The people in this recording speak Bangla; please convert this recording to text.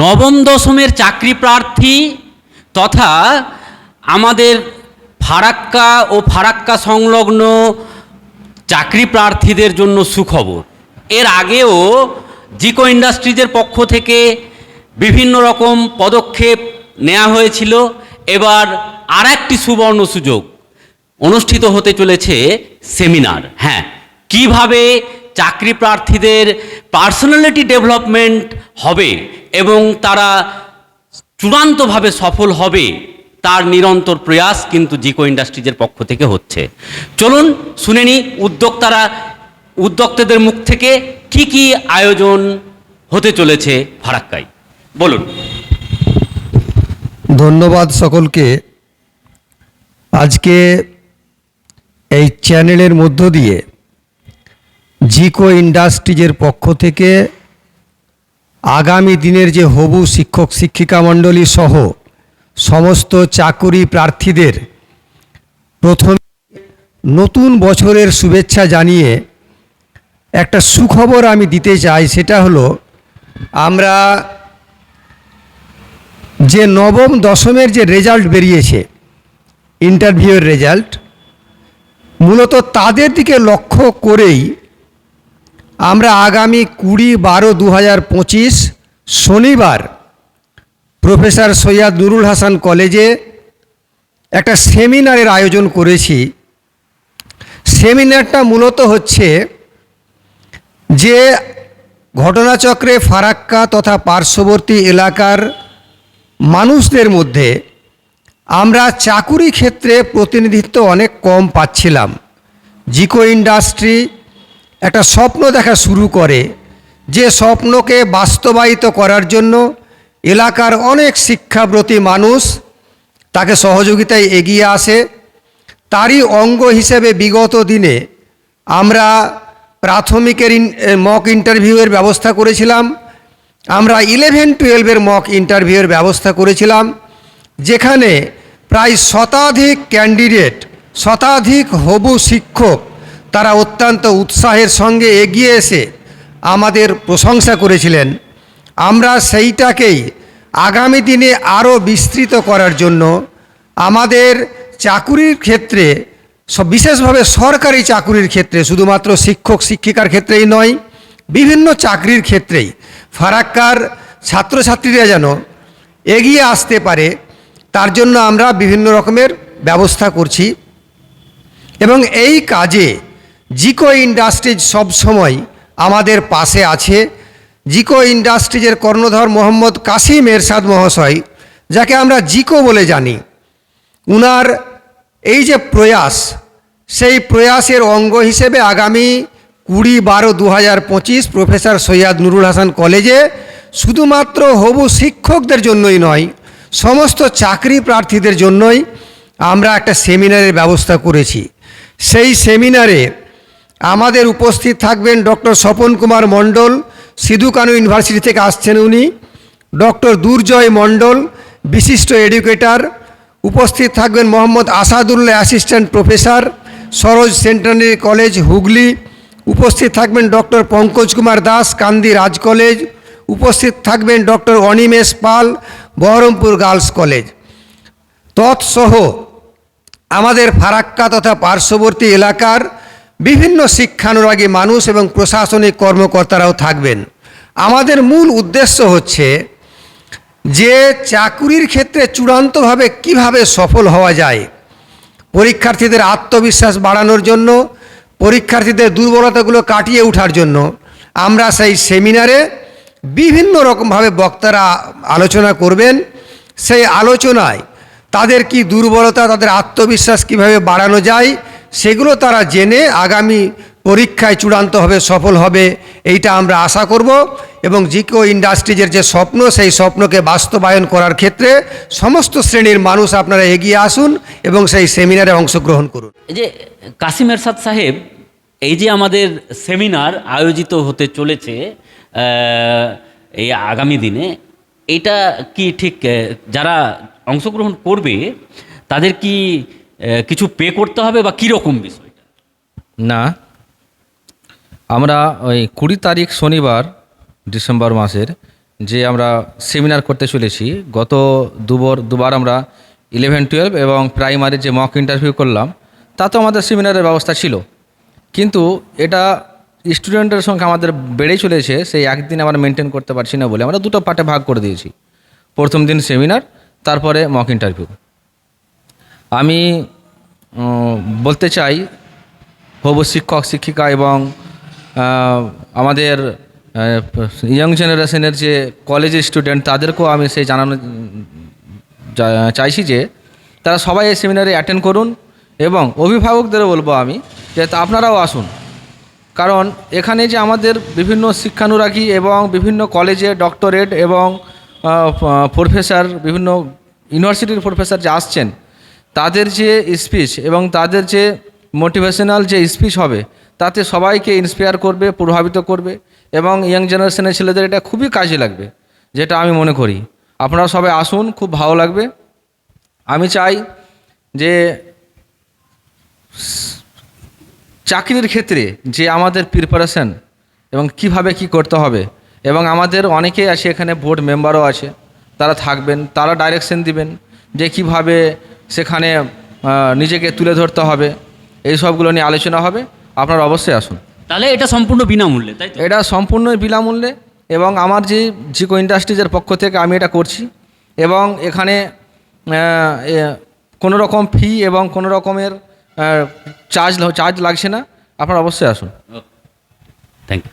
নবম দশমের চাকরি প্রার্থী তথা আমাদের ফারাক্কা ও ফারাক্কা সংলগ্ন চাকরি প্রার্থীদের জন্য সুখবর। এর আগেও জিকো ইন্ডাস্ট্রিজের পক্ষ থেকে বিভিন্ন রকম পদক্ষেপ নেওয়া হয়েছিল। এবার আর একটি সুবর্ণ সুযোগ অনুষ্ঠিত হতে চলেছে সেমিনার। হ্যাঁ কীভাবে চাকরি প্রার্থীদের পার্সোনালিটি ডেভেলপমেন্ট হবে এবং তারা চূড়ান্তভাবে সফল হবে, তার নিরন্তর প্রয়াস কিন্তু জিকো ইন্ডাস্ট্রিজের পক্ষ থেকে হচ্ছে। চলুন শুনে নিই উদ্যোক্তারা, উদ্যোক্তাদের মুখ থেকে কি কি আয়োজন হতে চলেছে ফারাক্কায় বলুন। ধন্যবাদ সকলকে। আজকে এই চ্যানেলের মধ্য দিয়ে জিকো ইন্ডাস্ট্রিজের পক্ষ থেকে আগামী দিনের যে হবু শিক্ষক শিক্ষিকা মণ্ডলী সহ সমস্ত চাকুরি প্রার্থীদের প্রথম নতুন বছরের শুভেচ্ছা জানিয়ে একটা সুখবর আমি দিতে চাই, সেটা হলো আমরা যে নবম দশমের যে রেজাল্ট বেরিয়েছে, ইন্টারভিউয়ের রেজাল্ট, মূলত তাদের দিকে লক্ষ্য করেই আমরা আগামী কুড়ি বারো দু হাজার পঁচিশ শনিবার প্রফেসর সৈয়দ নুরুল হাসান কলেজে একটা সেমিনারের আয়োজন করেছি। সেমিনারটা মূলত হচ্ছে যে ঘটনাচক্রে ফারাক্কা তথা পার্শ্ববর্তী এলাকার মানুষদের মধ্যে আমরা চাকুরি ক্ষেত্রে প্রতিনিধিত্ব অনেক কম পাচ্ছিলাম। জিকো ইন্ডাস্ট্রি একটা স্বপ্ন দেখা শুরু করে। যে স্বপ্নকে বাস্তবায়িত করার জন্য এলাকার অনেক শিক্ষাব্রতী মানুষ তাকে সহযোগিতায় এগিয়ে আসে। তারই অঙ্গ হিসেবে বিগত দিনে আমরা প্রাথমিকের মক ইন্টারভিউয়ের ব্যবস্থা করেছিলাম। আমরা ইলেভেন টুয়েলভের মক ইন্টারভিউয়ের ব্যবস্থা করেছিলাম, যেখানে প্রায় শতাধিক ক্যান্ডিডেট শতাধিক হবু শিক্ষক তারা অত্যন্ত উৎসাহের সঙ্গে এগিয়ে এসে আমাদের প্রশংসা করেছিলেন। আমরা সেইটাকেই আগামী দিনে আরও বিস্তৃত করার জন্য আমাদের চাকুরির ক্ষেত্রে সব বিশেষভাবে সরকারি চাকুরির ক্ষেত্রে, শুধুমাত্র শিক্ষক শিক্ষিকার ক্ষেত্রেই নয়, বিভিন্ন চাকরির ক্ষেত্রেই ফারাক্কার ছাত্রছাত্রীরা যেন এগিয়ে আসতে পারে, তার জন্য আমরা বিভিন্ন রকমের ব্যবস্থা করছি। এবং এই কাজে জিকো ইন্ডাস্ট্রিজ সবসময় আমাদের পাশে আছে। জিকো ইন্ডাস্ট্রিজের কর্ণধর মোহাম্মদ কাসিম এরশাদ মহাশয়, যাকে আমরা জিকো বলে জানি। উনার এই যে প্রয়াস, সেই প্রয়াসের অঙ্গ হিসেবে আগামী কুড়ি বারো দু হাজার পঁচিশ প্রফেসর সৈয়দ নুরুল হাসান কলেজে শুধুমাত্র হবু শিক্ষকদের জন্যই নয়, সমস্ত চাকরি প্রার্থীদের জন্যই আমরা একটা সেমিনারের ব্যবস্থা করেছি। সেই সেমিনারে আমাদের উপস্থিত থাকবেন ডক্টর স্বপন কুমার মণ্ডল, সিধু কানু ইউনিভার্সিটি থেকে আসছেন উনি, ডক্টর দুর্জয় মণ্ডল, বিশিষ্ট এডুকেটর, উপস্থিত থাকবেন Mohammad Asadullah assistant professor, Saroj centenary college, Hooghly, উপস্থিত থাকবেন ডক্টর পঙ্কজ কুমার দাস, কান্দি রাজ কলেজ, উপস্থিত থাকবেন doctor Animesh Pal, Baharampur girls college. তৎসহ আমাদের ফারাক্কা তথা পার্শ্ববর্তী এলাকার বিভিন্ন শিক্ষানুরাগী মানুষ এবং প্রশাসনিক কর্মকর্তারাও থাকবেন। আমাদের মূল উদ্দেশ্য হচ্ছে যে চাকুরির ক্ষেত্রে চূড়ান্তভাবে কীভাবে সফল হওয়া যায়, পরীক্ষার্থীদের আত্মবিশ্বাস বাড়ানোর জন্য, পরীক্ষার্থীদের দুর্বলতাগুলো কাটিয়ে ওঠার জন্য আমরা সেই সেমিনারে বিভিন্ন রকমভাবে বক্তারা আলোচনা করবেন। সেই আলোচনায় তাদের কি দুর্বলতা, তাদের আত্মবিশ্বাস কীভাবে বাড়ানো যায় সেগুলো তারা জেনে আগামী পরীক্ষায় চূড়ান্তভাবে সফল হবে, এইটা আমরা আশা করব এবং জিকো ইন্ডাস্ট্রিজের যে স্বপ্ন, সেই স্বপ্নকে বাস্তবায়ন করার ক্ষেত্রে সমস্ত শ্রেণির মানুষ আপনারা এগিয়ে আসুন এবং সেই সেমিনারে অংশগ্রহণ করুন। এই যে কাসিম এরশাদ সাহেব, এই যে আমাদের সেমিনার আয়োজিত হতে চলেছে এই আগামী দিনে, এটা কি ঠিক যারা অংশগ্রহণ করবে, তাদের কি কিছু পে করতে হবে বা কীরকম বিষয়টা? না। আমরা ওই কুড়ি তারিখ শনিবার ডিসেম্বর মাসের যে আমরা সেমিনার করতে চলেছি, গত দুবার দুবার আমরা ইলেভেন টুয়েলভ এবং প্রাইমারি যে মক ইন্টারভিউ করলাম তাতেও আমাদের সেমিনারের ব্যবস্থা ছিল। কিন্তু এটা স্টুডেন্টের সংখ্যা আমাদের বেড়েই চলেছে, সেই একদিন আমরা মেনটেন করতে পারছি না বলে আমরা দুটো পার্টে ভাগ করে দিয়েছি। প্রথম দিন সেমিনার তারপরে মক ইন্টারভিউ আমি বলতে চাই, হবু শিক্ষক, শিক্ষিকা এবং আমাদের ইয়ং জেনারেশনের যে কলেজের স্টুডেন্ট তাদেরকেও আমি সেই জানানো চাইছি যে, তারা সবাই এই সেমিনারে অ্যাটেন্ড করুন এবং অভিভাবকদেরও বলব আমি যে আপনারাও আসুন। কারণ এখানে যে আমাদের বিভিন্ন শিক্ষানুরাগী এবং বিভিন্ন কলেজে ডক্টরেট এবং প্রফেসর বিভিন্ন ইউনিভার্সিটির প্রফেসর যে আসছেন তাদের যে স্পিচ এবং তাদের যে মোটিভেশনাল যে স্পিচ হবে, তাতে সবাইকে ইন্সপায়ার করবে, প্রভাবিত করবে এবং ইয়াং জেনারেশনের ছেলেদের এটা খুবই কাজে লাগবে, যেটা আমি মনে করি। আপনারা সবাই আসুন, খুব ভালো লাগবে। আমি চাই যে চাকরির ক্ষেত্রে যে আমাদের প্রিপারেশন এবং কীভাবে কি করতে হবে এবং আমাদের অনেকেই আছে এখানে বোর্ড মেম্বারও আছে, তারা থাকবেন, তারা ডাইরেকশন দিবেন যে কীভাবে সেখানে নিজেকে তুলে ধরতে হবে। এই সবগুলো নিয়ে আলোচনা হবে। আপনারা অবশ্যই আসুন। তাহলে এটা সম্পূর্ণ বিনামূল্যে তাই এটা সম্পূর্ণ বিনামূল্যে এবং আমার যে জিকো ইন্ডাস্ট্রিজের পক্ষ থেকে আমি এটা করছি এবং এখানে কোনো রকম ফি এবং কোনো রকমের চার্জ চার্জ লাগছে না। আপনারা অবশ্যই আসুন। Thank you